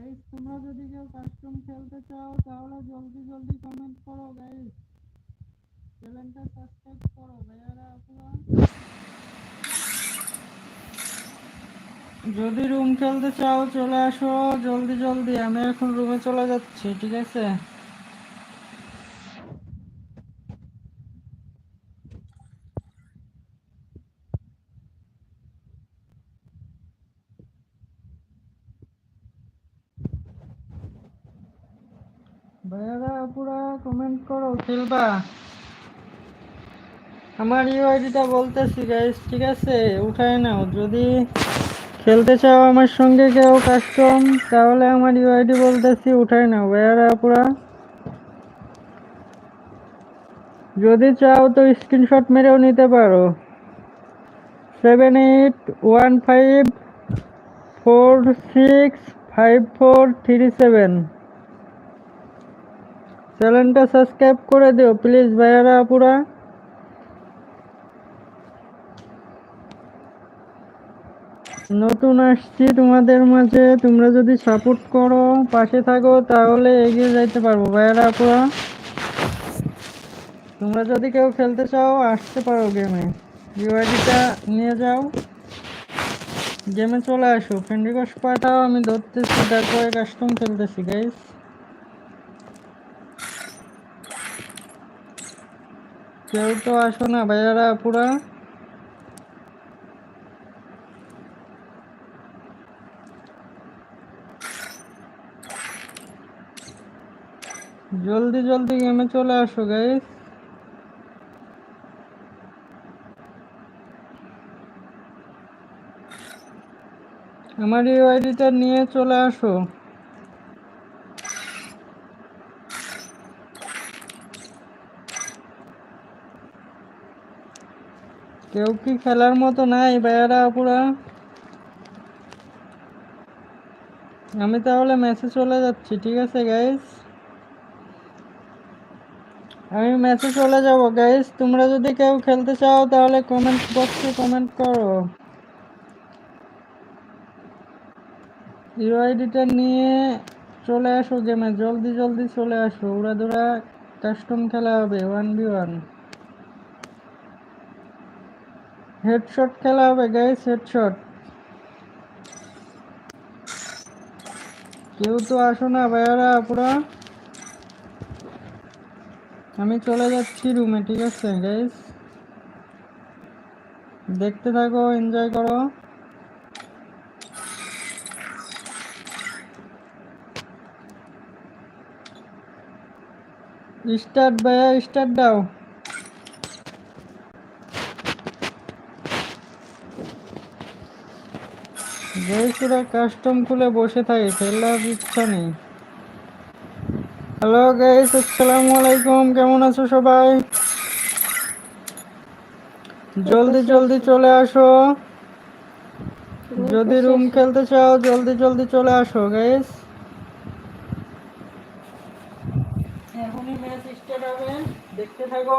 Guys তোমরা যদি কেউ কাস্টম খেলতে চাও, তাহলে জলদি জলদি কমেন্ট করো গাইস চ্যানেলটা সাবস্ক্রাইব করো, ভাইয়ারা, আপনারা। যদি রুম খেলতে চাও, চলে আসো। জলদি জলদি, আমি এখন রুমে চলে যাচ্ছি, ঠিক আছে? ভাইয়ারা পুরা কমেন্ট করো, খেলবা? আমার ইউআইডিটা বলতেছি গাইস ঠিক আছে? উঠায় নাও। যদি খেলতে চাও আমার সঙ্গে কেউ কাস্টম তাহলে আমার ইউআইডি বলতেছি, উঠায় নাও ভাইয়ারা পুরা। যদি চাও তো স্ক্রিনশট মেরেও নিতে পারো। Seven eight one five four six five four three seven চ্যানেলটা সাবস্ক্রাইব করে দিও, প্লিজ ভাইয়ারা, আপুরা। নতুন আসছি তোমাদের মাঝে, তোমরা যদি সাপোর্ট করো, পাশে থাকো, তাহলে এগিয়ে যাইতে পারব। ভাইয়ারা, আপুরা, তোমরা যদি কেউ খেলতে চাও, আসতে পারো গেমে ইউআইডিটা নিয়ে যাও। গেমে চলে আসো। ফ্রেন্ড রিকোয়েস্ট পাঠাও আমি ধরতেছি তারপরে কাস্টম খেলতেছি গাইস কেউ তো আসো না ভাইয়ারা পুরা। জলদি জলদি গেমে চলে আসো গাইস আমার এই আইডিটা নিয়ে চলে আসো। কেউ কি খেলার মতো নাই ভাইয়ারা আপুরা? আমি তাহলে ম্যাচে চলে যাচ্ছি, ঠিক আছে গাইস আমি ম্যাচে চলে যাব গাইস তোমরা যদি কেউ খেলতে চাও তাহলে কমেন্ট বক্সে কমেন্ট করো। ইউ ইউআইডিটা নিয়ে চলে আসো গেমে জলদি জলদি চলে আসো। উড়াদুরা কাস্টম খেলা হবে ওয়ান বি ওয়ান হেডশট খেলা হবে গাইস হেডশট কেউ তো আসো না ভাইয়ারা, আপুরা। আমি চলে যাচ্ছি রুমে ঠিক আছে গাইস দেখতে থাকো এনজয় করো। স্টার্ট ভাইয়া স্টার্ট দাও। জয়সুরা কাস্টম খুলে বসে থাকে খেলার ইচ্ছা নেই। হ্যালো গাইস আসসালামু আলাইকুম কেমন আছো সবাই? জলদি জলদি চলে আসো। যদি রুম খেলতে চাও জলদি জলদি চলে আসো গাইস এখনই ম্যাচ স্টার্ট হবে দেখতে থাকো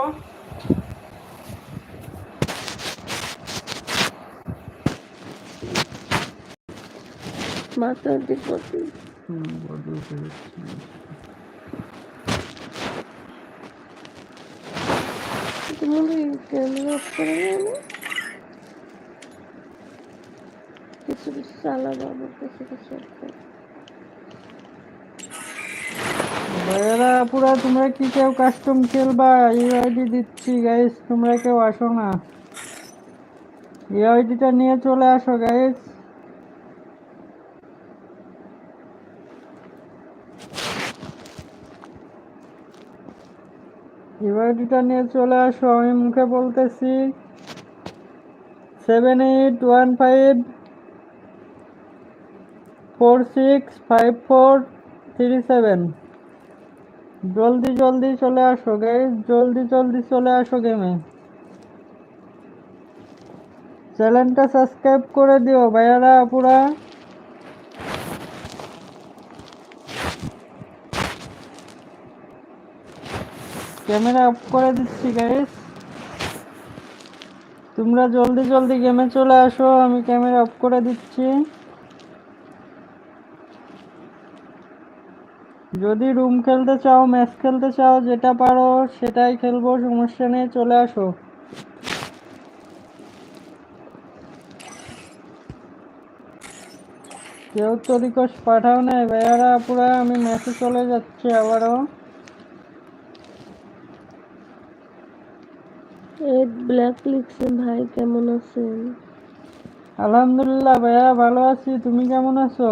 অফ করে নেবে কিছু কিছু পুরা তোমরা কি কেউ কাস্টম খেলবা? ইউআইডি দিচ্ছি গাইস তোমরা কেউ আসো না। ইউআইডিটা নিয়ে চলে আসো গাইস ইউআইডিটা নিয়ে চলে আসো, আমি মুখে বলতেছি। Seven eight one five four six five four three seven জলদি জলদি চলে আসো গাইস জলদি জলদি চলে আসো গেমে চ্যানেলটা সাবস্ক্রাইব করে দিও, ভাইয়ারা পুরা ক্যামেরা অফ করে দিচ্ছি গাইস তোমরা জলদি জলদি গেমে চলে আসো, আমি ক্যামেরা অফ করে দিচ্ছি। যদি রুম খেলতে চাও ম্যাচ খেলতে চাও, যেটা পারো, সেটাই খেলব, সমস্যা নেই, চলে আসো। কেউ তো রিকোয়েস্ট পাঠাও নাই, ভাইয়ারা, পুরা আমি ম্যাচে চলে যাচ্ছি আবারও। এড ব্ল্যাক লিখছে ভাই, কেমন আছেন? আলহামদুলিল্লাহ ভাইয়া, ভালো আছি। তুমি কেমন আছো?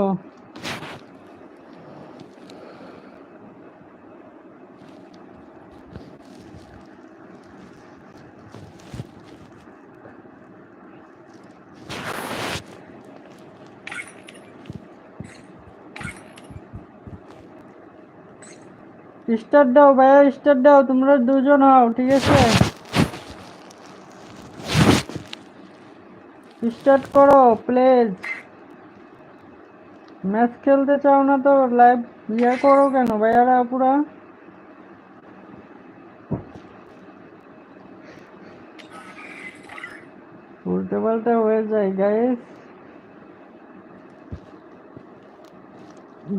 স্টার্ট দাও ভাইয়া স্টার্ট দাও, তোমরা দুজন হও, ঠিক আছে? স্টার্ট করো প্লিজ ম্যাচ খেলতে চাও না তো লাইভ ইয়ে করো কেন ভাইয়ারা পুরা? উল্টে পাল্টে হয়ে যায় গাইস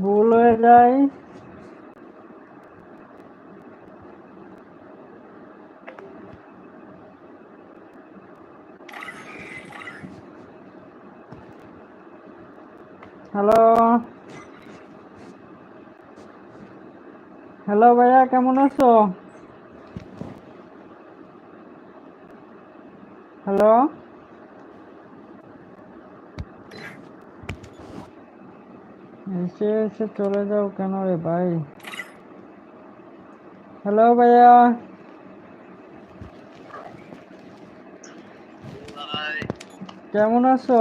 ভুল হয়ে যায়। হ্যালো। হ্যালো ভাইয়া কেমন আছো? হ্যালো। এসে এসে চলে যাও কেন রে ভাই? হ্যালো ভাইয়া। কেমন আছো?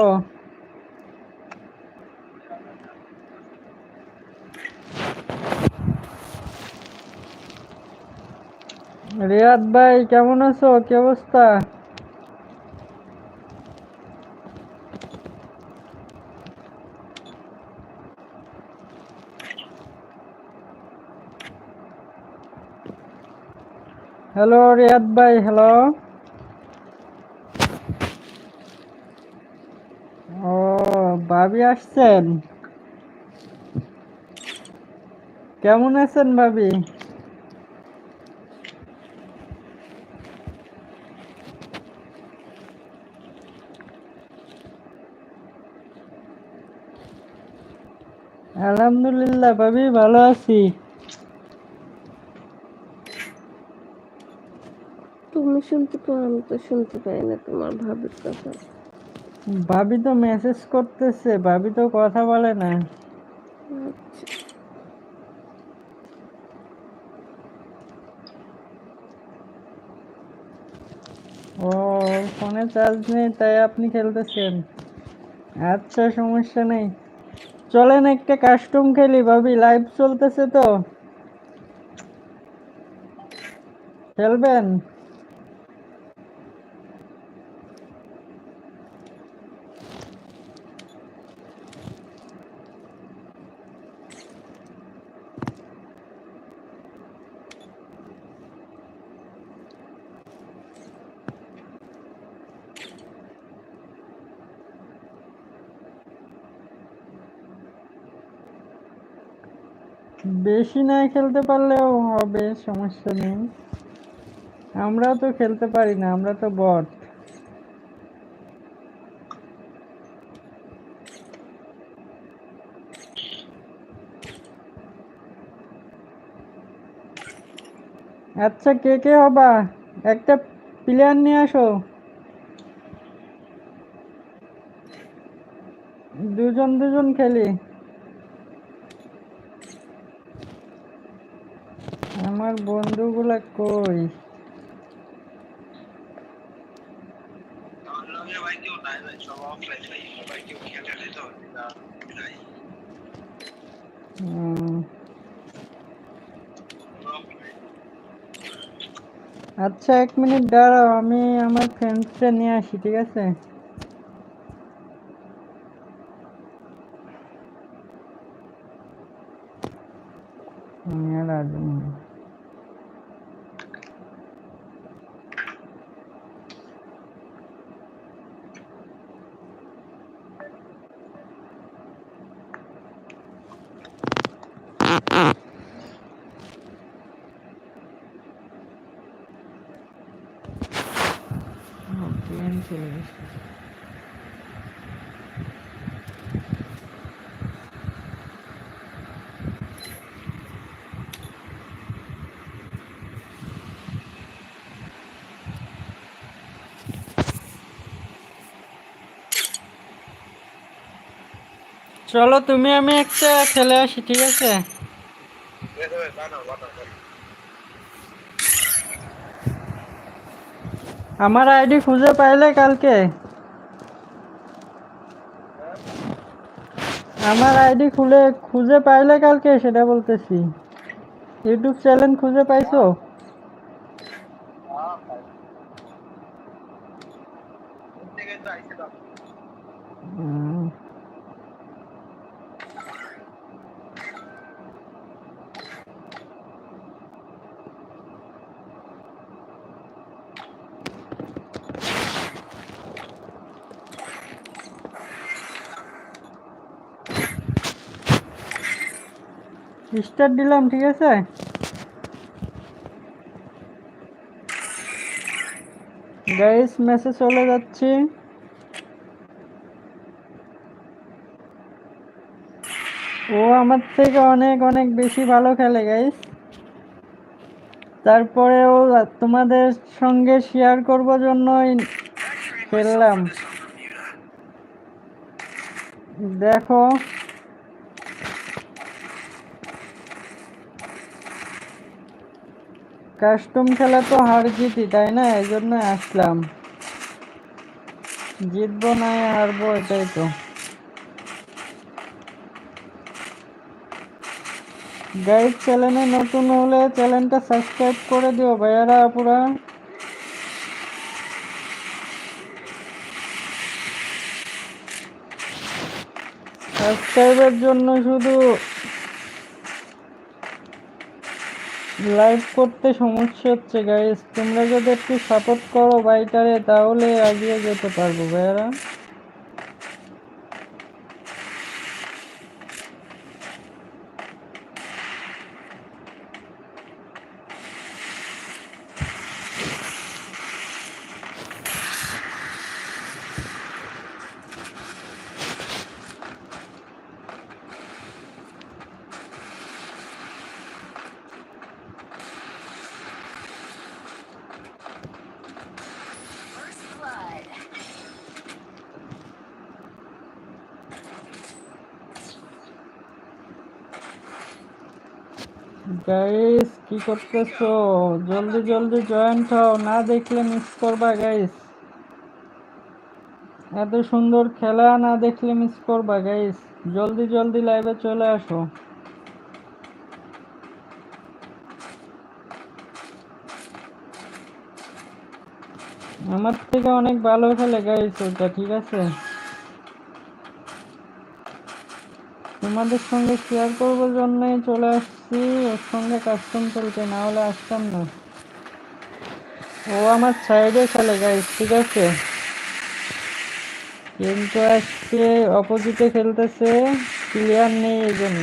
রিয়াদ ভাই, কেমন আছো? কি অবস্থা? হ্যালো রিয়াদ ভাই হ্যালো ও, ভাবি আসছেন। কেমন আছেন ভাবি? আলহামদুলিল্লাহ ভাবি ভালো আছি। তুমি শুনতে পাও আমি তো শুনতে পাই না তোমার ভাবির কথা। ভাবি তো মেসেজ করতেছে ভাবি তো কথা বলে না। আচ্ছা। ও ফোনে চার্জ নেই তাই আপনি খেলতেছেন। আচ্ছা সমস্যা নেই। চলেন একটা কাস্টম খেলি ভাবি লাইভ চলতেছে তো। খেলবেন? বেশি না খেলতে পারলেও হবে সমস্যা নেই। আমরাও তো খেলতে পারি না, আমরা তো বট। আচ্ছা কে কে হবা? একটা প্লেয়ার নিয়ে আসো। দুজন দুজন খেলি আমার বন্ধুগুলা কই ভাই কেউ নাই ভাই সব অফলাইন ভাই ভাই কেউ খেলে নেই তো নাই কই? আচ্ছা এক মিনিট দাঁড়াও, আমি আমার ফ্রেন্ডসটা নিয়ে আসি, ঠিক আছে? আমি আর প্লেন চলে তুমি আমি একটা খেলে আসি ঠিক আছে? আমার আইডি খুঁজে পাইলে কালকে। আমার আইডি খুলে খুঁজে পাইলে কালকে, সেটা বলতেছি। ইউটিউব চ্যানেল খুঁজে পাইছো? স্টার্ট দিলাম, ঠিক আছে? গাইস মেসেজ চলে যাচ্ছে। ও আমার থেকে অনেক অনেক বেশি ভালো খেলে গাইস তারপরেও তোমাদের সঙ্গে শেয়ার করব জন্যই খেললাম। দেখো। কাস্টম খেলা তো হার জিতি, তাই না? এই জন্য আসলাম। জিতবো না হারবো, এটাই তো। গাইড চ্যানেলে নতুন হলে চ্যানেলটা সাবস্ক্রাইব করে দিও, ভাইয়ারা পুরা সাবস্ক্রাইবের জন্য শুধু লাইভ করতে সমস্যা হচ্ছে গাইস তোমরা যদি একটু সাপোর্ট করো বাইটারে তাহলে এগিয়ে যেতে পারব, ভাইয়ারা। গাইস কি করতেছো? জলদি জলদি জয়েন্ট হও, না দেখলে মিস করবা গাইস এত সুন্দর খেলা, না দেখলে মিস করবা গাইস জলদি জলদি লাইভে চলে আসো। আমার থেকে অনেক ভালো খেলে গাইস ওটা ঠিক আছে? তোমাদের সঙ্গে শেয়ার করবার জন্যই চলে আসছি। ওর সঙ্গে কাস্টম চলছে, না হলে আসতাম না। ও আমার সাইডে খেলে গাইস ঠিক আছে? কিন্তু আজকে অপোজিটে খেলতেছে ক্লিয়ার নেই এই জন্য।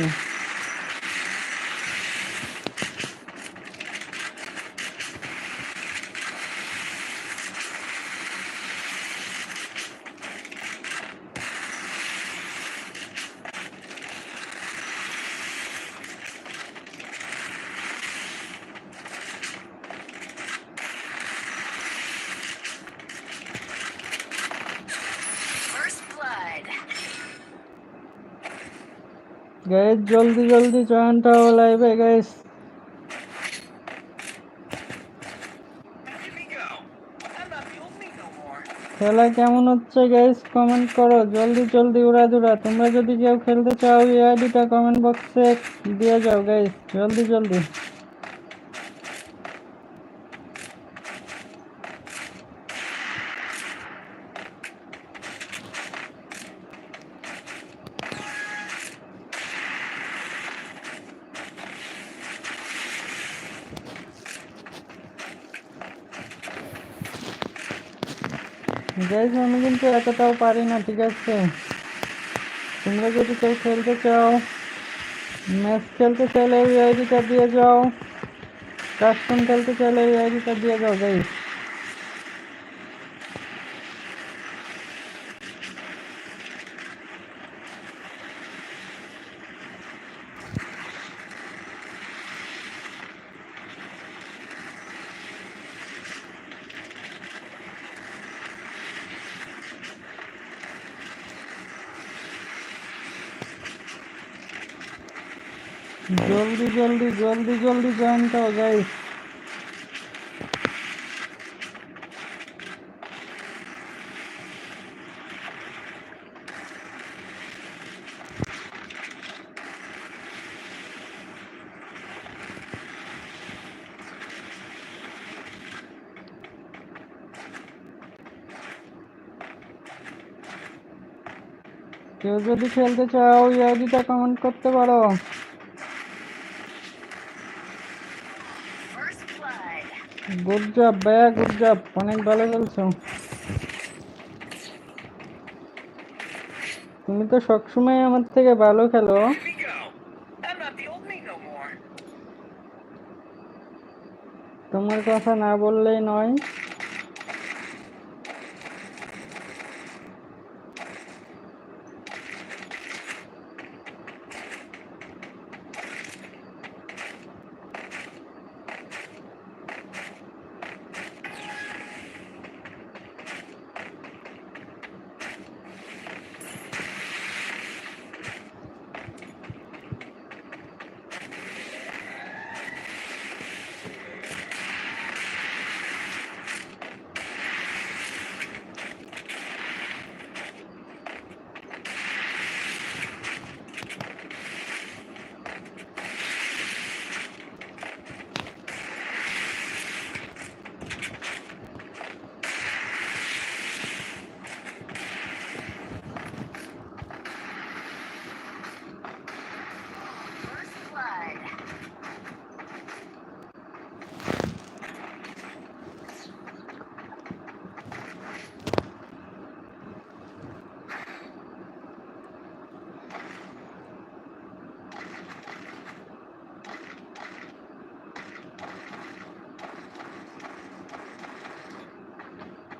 জলদি জয়েন্ট হও লাইভে গাইস. খেলা কেমন হচ্ছে গাইস কমেন্ট করো। জলদি জলদি উড়াদুরা তোমরা যদি কেউ খেলতে চাও, এই আইডিটা কমেন্ট বক্সে দিয়ে যাও গাইস জলদি জলদি গাইস আমি কিন্তু এতটাও পারি না ঠিক আছে তোমরা যদি কেউ খেলতে চাও ম্যাচ খেলতে চাইলে এই আইডিটা দিয়ে যাও কাস্টম খেলতে চাইলে এই আইডিটা দিয়ে যাও গাইস জলদি জলদি জয়েন গাইস কেউ যদি খেলতে চাও ইউআইডিটা কমেন্ট করতে পারো। গুড জব ভাইয়া গুড জব অনেক ভালো খেলছো তুমি তো সবসময় আমার থেকে ভালো খেলো. তোমার কথা না বললেই নয়।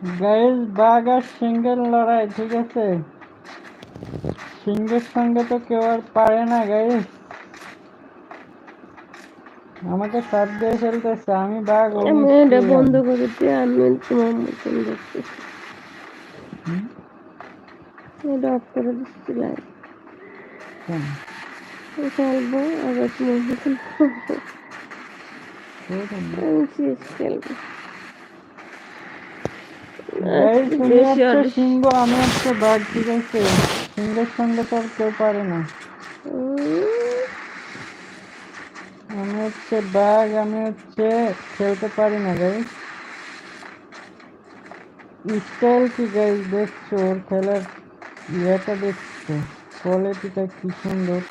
গাইজ বাঘ আর সিংহের লড়াই ঠিক আছে? সিংহের সঙ্গে তো কেউ আর পারে না গাইজ। আমাকে সাথ দিয়ে খেলতেছে আমি বাঘ আমি এটা বন্ধ আমি তোমার মতন দেখতেছি এটা অফ করে দিচ্ছি লাইট খেলব আবার তোমার মতন খেলব গাইজ তুমি বেশি হচ্ছে অনেক- সিংহ আমি হচ্ছে বাঘ ঠিক আছে? সিংহের সঙ্গে তো আর কেউ পারে না। আমি হচ্ছে বাঘ আমি হচ্ছে খেলতে পারি না গাইজ স্টাইল কি গাইজ দেখছ ওর খেলার ইয়েটা দেখছ? কোয়ালিটিটা কি সুন্দর।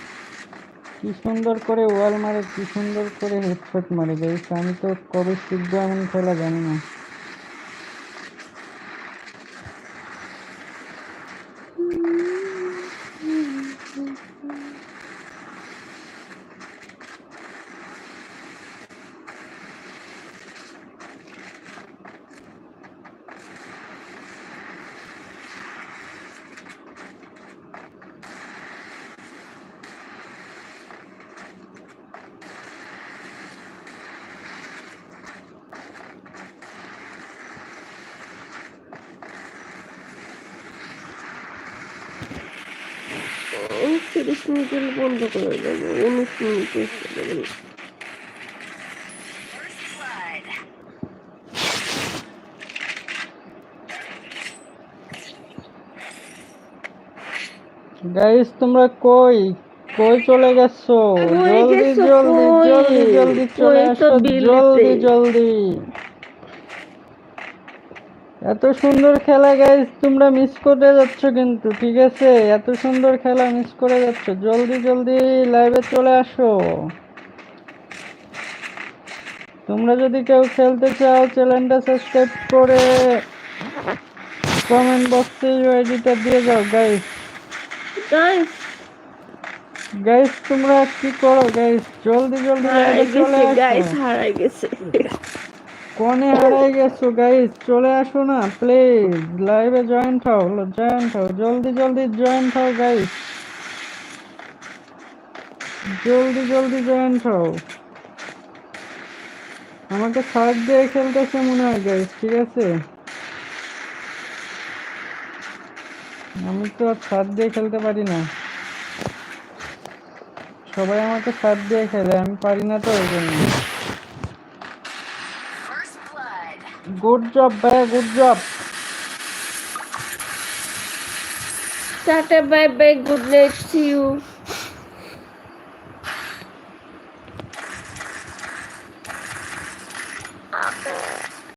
কি সুন্দর করে ওয়াল মারে কি সুন্দর করে হেডশট মারে গাইজ আমি তো কবে শিখব এমন খেলা জানি না এই তিরিশ মিনিট হলে বন্ধ করে দেবো উনিশ মিনিট. গাইজ তোমরা কই? কই চলে গেছো? জলদি জলদি জলদি জলদি চলে আসো জলদি জলদি। এত সুন্দর খেলা গাইজ তোমরা মিস করে যাচ্ছ কিন্তু ঠিক আছে? এত সুন্দর খেলা মিস করে যাচ্ছ। জলদি জলদি লাইভে চলে আসো। তোমরা যদি কেউ খেলতে চাও চ্যানেলটা সাবস্ক্রাইব করে কমেন্ট বক্সে ইউআইডিটা দিয়ে যাও গাইজ গাইস গাইস তোমরা কি করো গাইস জলদি জলদি লাইভে চলে গেছে গাইস হারাই গেছে। কোনে হারাই গেছো গাইস চলে আসো না প্লিজ লাইভে জয়েন্ট হও জয়েন্ট হও। জলদি জলদি জয়েন্ট হও গাইস জলদি জলদি জয়েন্ট হও। আমাকে সার্চ দিয়ে খেলতেছে মনে হয় গাইস ঠিক আছে? আমি তো আর ছাদ দিয়ে খেলতে পারি না। সবাই আমাকে সাথ দিয়ে খেলে, আমি পারি না তো ওই জন্য। গুড জব ভাইয়া good job tata bye bye good night see you